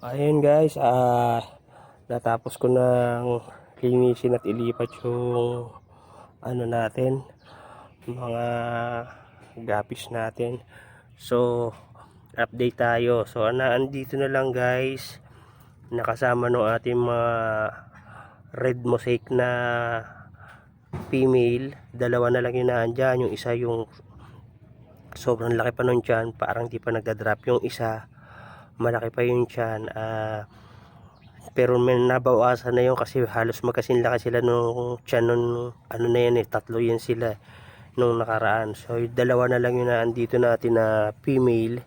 Ayun guys, ah natapos ko nang linisin at ilipat yung ano natin, mga gapis natin. So, update tayo. So, ana andito na lang guys. Nakasama no ating mga red mosaic na female. Dalawa na lang yung naandyan. Yung isa yung sobrang laki pa nun dyan. Parang di pa nagda-drop. Yung isa, malaki pa yung tiyan. Ah, pero may nabawasan na yun kasi halos magkasin laki sila nung tiyan nung ano na yan eh, tatlo yan sila nung nakaraan. So, yung dalawa na lang yung naandito natin na female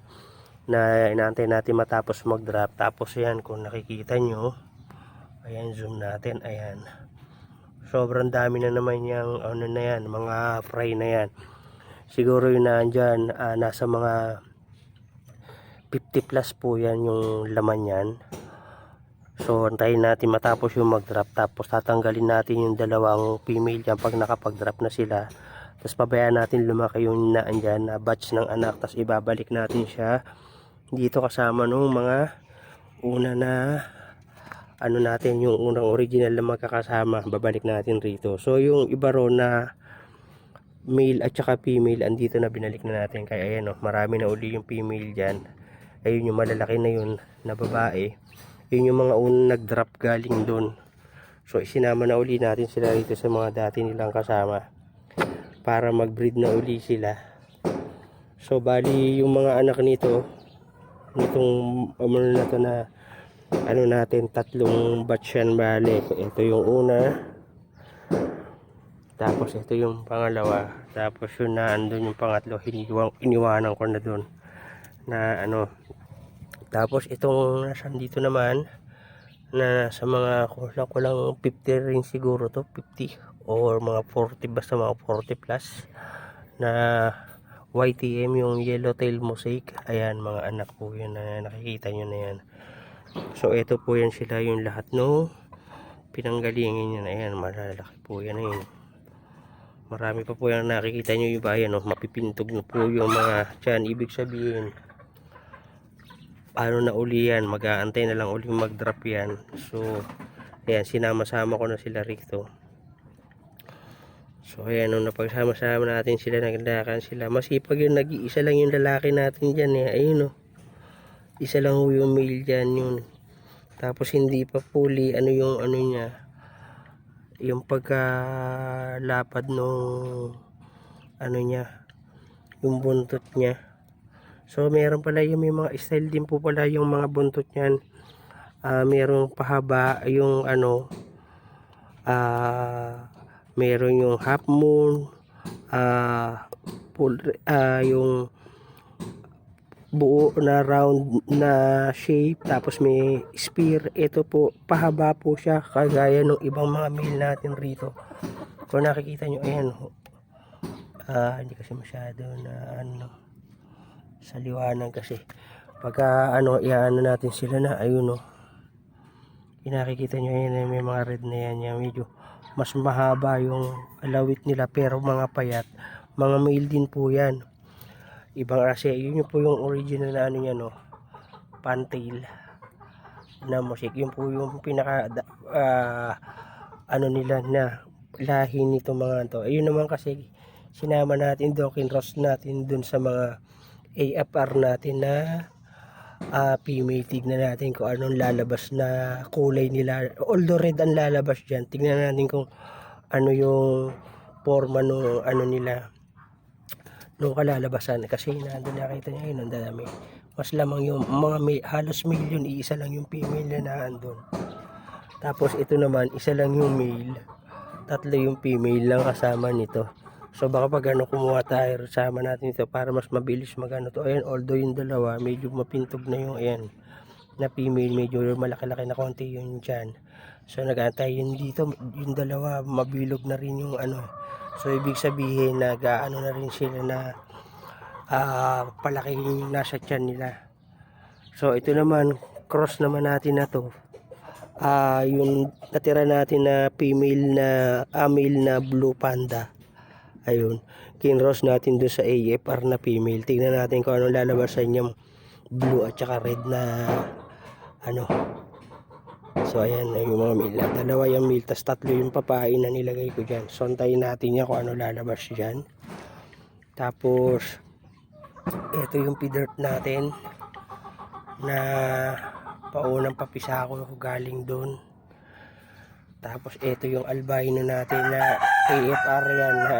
na inaantay natin matapos mag-drop. Tapos yan, kung nakikita nyo, ayan, zoom natin, ayan. Sobrang dami na naman yung ano na yan, mga fry na yan. Siguro yung nandyan, ah, nasa mga 50 plus po yan yung laman yan. So, antayin natin matapos yung mag-drop. Tapos, tatanggalin natin yung dalawang female dyan pag nakapag-drop na sila. Tapos, pabayaan natin lumaki yung naan dyan na batch ng anak. Tapos, ibabalik natin siya dito kasama nung mga una na ano natin, yung unang original na magkakasama. Babalik natin rito. So, yung iba ro na male at saka female, andito na binalik na natin. Kaya, ayan o, marami na uli yung female dyan. Ayun yung malalaki na yun na babae. Yun yung mga unang nag-drop galing doon so isinama na uli natin sila rito sa mga dati nilang kasama para mag-breed na uli sila. So bali yung mga anak nito nitong ano na to na ano natin tatlong batch yan bali ito yung una. Tapos ito yung pangalawa. Tapos yun na andun yung pangatlo. Iniwan, iniwanan ko na doon na ano. Tapos itong nasan dito naman na sa mga kulang kulang 50 rin siguro to 50 or mga 40 basta mga 40 plus na YTM yung yellowtail mosaic. Ayan mga anak po yun na nakikita nyo na yan. So ito po yan sila yung lahat no. Pinanggalingin yan ayan malalaki po yan ayun marami pa po yan nakikita nyo yung bayan no? mapipintog na po yung mga dyan ibig sabihin paano na uli yan? Mag-aantay na lang uli mag-drop yan. So ayan sinama-sama ko na sila rito. So ayan nung napagsama-sama natin sila naglakan sila. Masipag yun nag-iisa lang yung lalaki natin dyan eh. Ayun o isa lang ho yung male dyan yun. Tapos hindi pa fully ano yung ano niya yung pagkalapad nung ano niya yung buntot niya So meron pala yung may mga style din po pala yung mga buntot niyan. Ah, merong pahaba yung ano ah meron yung half moon ah full ah yung buo na round na shape tapos may spear. Ito po pahaba po siya kagaya ng ibang mga male natin rito. Kung nakikita nyo ayan ah hindi kasi masyado na ano sa liwanag kasi. Pagka ano iano natin sila na ayun o nakikita nyo yan may mga red na yan yan. Medyo mas mahaba yung alawit nila pero mga payat mga male din po yan. Ibang kasi yun po yung original na ano yan o pantail na musik. Yun po yung pinaka ah, ano nila na lahi nito mga to. Ayun naman kasi sinama natin Dawkin Ross natin dun sa mga AFR natin na uh, female tignan natin kung anong lalabas na kulay nila. Although red ang lalabas dyan tignan natin kung ano yung forma no ano nila nung kalalabasan. Kasi nandun nakita niya yun ang dami. Mas lamang yung mga may, halos million iisa lang yung female na naandun tapos ito naman isa lang yung male. Tatlo yung female lang kasama nito So baka pag ano kumuha tayo sama natin ito para mas mabilis magano to. Ayan, although yung dalawa medyo mapintog na yung ayan na female medyo malaki-laki na konti yung dyan. So nagantay yun dito yung dalawa mabilog na rin yung ano. So ibig sabihin nag-ano na rin sila na uh, palaki yung nasa tiyan nila. So ito naman cross naman natin na to. Uh, yung natira natin na female na uh, male na blue panda ayun kinross natin doon sa AFR na female tingnan natin kung anong lalabas sa inyong blue at saka red na ano. So ayan yung mga meal. Dalawa yung meal, tas tatlo yung papain na nilagay ko dyan. So natin yan kung ano lalabas dyan. Tapos, ito yung pidert natin na paunang papisa ko galing doon. Tapos ito yung albino natin na AFR yan na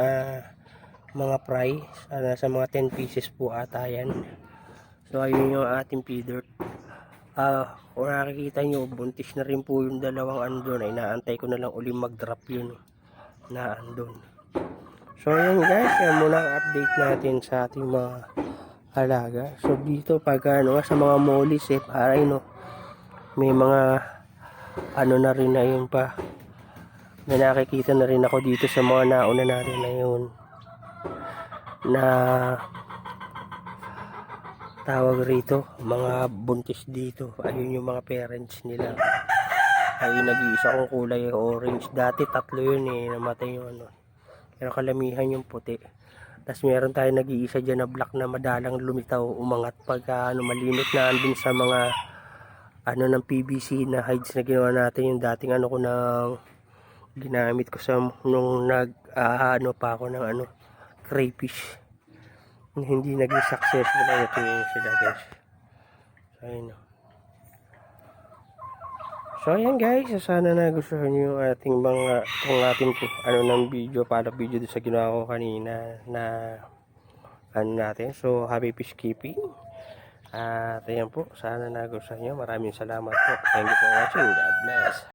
mga fry. Sana sa mga 10 pieces po ata yan. So ayun yung ating feeder. Ah, kung nakikita nyo, buntis na rin po yung dalawang andon. Ay naantay ko na lang uli mag-drop yun na andon. So ayun guys, yan muna ang update natin sa ating mga alaga. So dito pag ano, sa mga molis eh, paray no, may mga ano na rin na yun pa. May nakikita na rin ako dito sa mga nauna natin na yun. Na tawag rito, mga buntis dito. Ayun yung mga parents nila. Ayun nag-iisa kong kulay orange. Dati tatlo yun eh, namatay yung ano. Pero kalamihan yung puti. Tapos meron tayo nag-iisa dyan na black na madalang lumitaw, umangat pagka ano, malimit na andun sa mga ano ng PVC na hides na ginawa natin yung dating ano ko ng ginamit ko sa nung nag ah, ano pa ako ng ano crayfish. Hindi naging successful na ito yung sila guys. So ayun so ayan guys. Sana nagustuhan nyo yung ating mga kung ating ano ng video para video sa ginawa ko kanina na ano natin. So happy fish keeping at ayan po. Sana nagustuhan nyo maraming salamat po. Thank you for watching. God bless